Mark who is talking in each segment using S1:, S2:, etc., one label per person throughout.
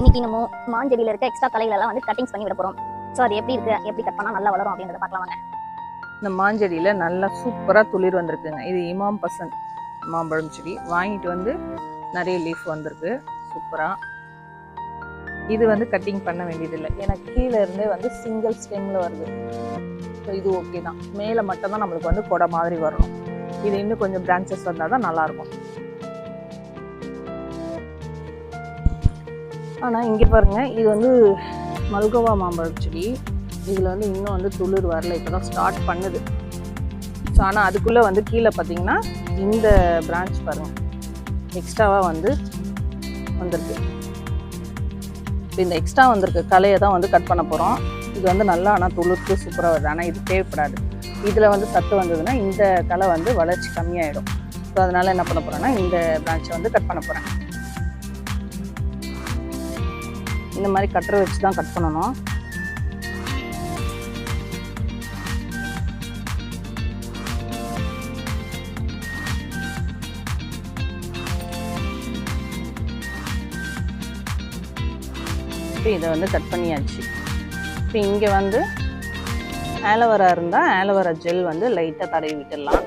S1: இன்னைக்கு நம்ம மாஞ்செடியில இருக்க எக்ஸ்ட்ரா கலைகளெல்லாம் வந்து கட்டிங்ஸ் பண்ணி விட போறோம். ஸோ அது எப்படி இருக்கு? எப்படி கட் பண்ணா நல்லா வளரும் அப்படின்றத பார்க்கலாம் வாங்க.
S2: இந்த மாஞ்செடியில் நல்லா சூப்பராக துளிர் வந்திருக்குங்க. இது இமாம் பசன் மாம்பழம் செடி. வாங்கிட்டு வந்து நிறைய லீஃப் வந்திருக்கு. சூப்பராக இது வந்து கட்டிங் பண்ண வேண்டியதில்லை. ஏன்னா கீழே இருந்தே வந்து சிங்கிள் ஸ்டெம்மில் வருது. ஸோ இது ஓகே தான். மேலே மட்டும்தான் நம்மளுக்கு வந்து கொடை மாதிரி வரணும். இது இன்னும் கொஞ்சம் பிரான்ச்சஸ் வந்தால் தான் நல்லாயிருக்கும் ஆனால் இங்கே பாருங்கள் இது வந்து மல்கோவா மாம்பழம் செடி. இதில் வந்து இன்னும் வந்து துளிர் வரல இப்போ தான் ஸ்டார்ட் பண்ணுது. ஸோ ஆனால் அதுக்குள்ளே வந்து கீழே பார்த்தீங்கன்னா இந்த பிரான்ச் பாருங்கள் எக்ஸ்ட்ராவாக வந்து வந்திருக்கு. இப்போ இந்த எக்ஸ்ட்ரா வந்திருக்க. கலையை தான் வந்து கட் பண்ண போகிறோம் இது வந்து நல்லா ஆனால் துளிர்த்து சூப்பராக வருது. ஆனால் இது தேவைப்படாது. இதில் வந்து சத்து வந்ததுன்னா இந்த கலை வந்து வளர்ச்சி கம்மியாயிடும். ஸோ அதனால் என்ன பண்ண போகிறேன்னா இந்த பிரான்ச்சை வந்து கட் பண்ண போகிறேன் இந்த மாதிரி கட்டரை வச்சு தான் கட் பண்ணணும். இப்போ இதை வந்து கட் பண்ணியாச்சு. இப்போ இங்கே வந்து ஆலோவேரா இருந்தால் ஆலோவேரா ஜெல் வந்து லைட்டாக தடவி விட்டுடலாம்.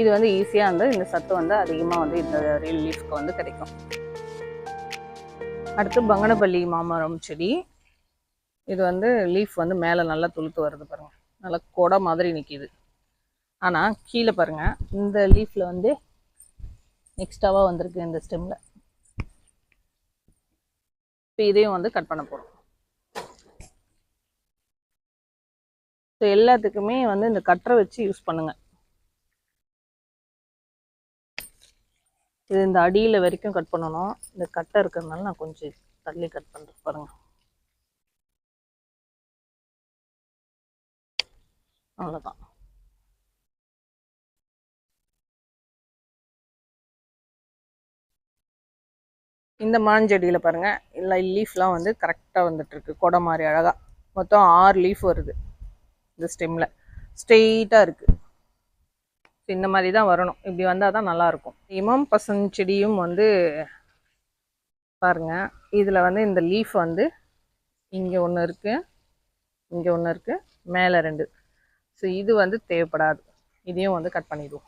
S2: இது வந்து ஈஸியாக வந்து இந்த சத்து வந்து அதிகமாக வந்து இந்த லீஃப்க்கு வந்து கிடைக்கும். அடுத்து பங்கனப்பள்ளி மாமரம் செடி. இது வந்து லீஃப் வந்து மேலே நல்லா துளுத்து வருது பாருங்கள் நல்லா கொடை மாதிரி நிற்கிது ஆனால் கீழே பாருங்கள் இந்த லீஃபில் வந்து எக்ஸ்ட்ராவாக வந்திருக்கு இந்த ஸ்டெம்மில் இப்போ இதையும் வந்து கட் பண்ண போகிறோம் ஸோ எல்லாத்துக்குமே வந்து இந்த கட்டரை வச்சு யூஸ் பண்ணுங்கள் இது இந்த அடியில் வரைக்கும் கட் பண்ணணும். இந்த கட்டை இருக்கிறதுனால நான் கொஞ்சம் தள்ளி கட் பண்ணுறேன் பாருங்க. அவ்வளோதான் இந்த மாஞ்செடியில் பாருங்க இல்லை லீஃப்லாம் வந்து கரெக்டாக வந்துட்டு இருக்கு கொடை மாதிரி அழகாக மொத்தம் ஆறு லீஃப் வருது. இந்த ஸ்டெம்மில் ஸ்ட்ரெயிட்டாக இருக்குது ஸோ இந்த மாதிரி தான் வரணும். இப்படி வந்தால் தான் நல்லாயிருக்கும் இமம் பசன் செடியும் வந்து பாருங்க. இதில் வந்து இந்த லீஃப் வந்து இங்கே ஒன்று இருக்குது இங்கே ஒன்று இருக்குது மேலே ரெண்டு. ஸோ இது வந்து தேவைப்படாது. இதையும் வந்து கட் பண்ணிடுவோம்.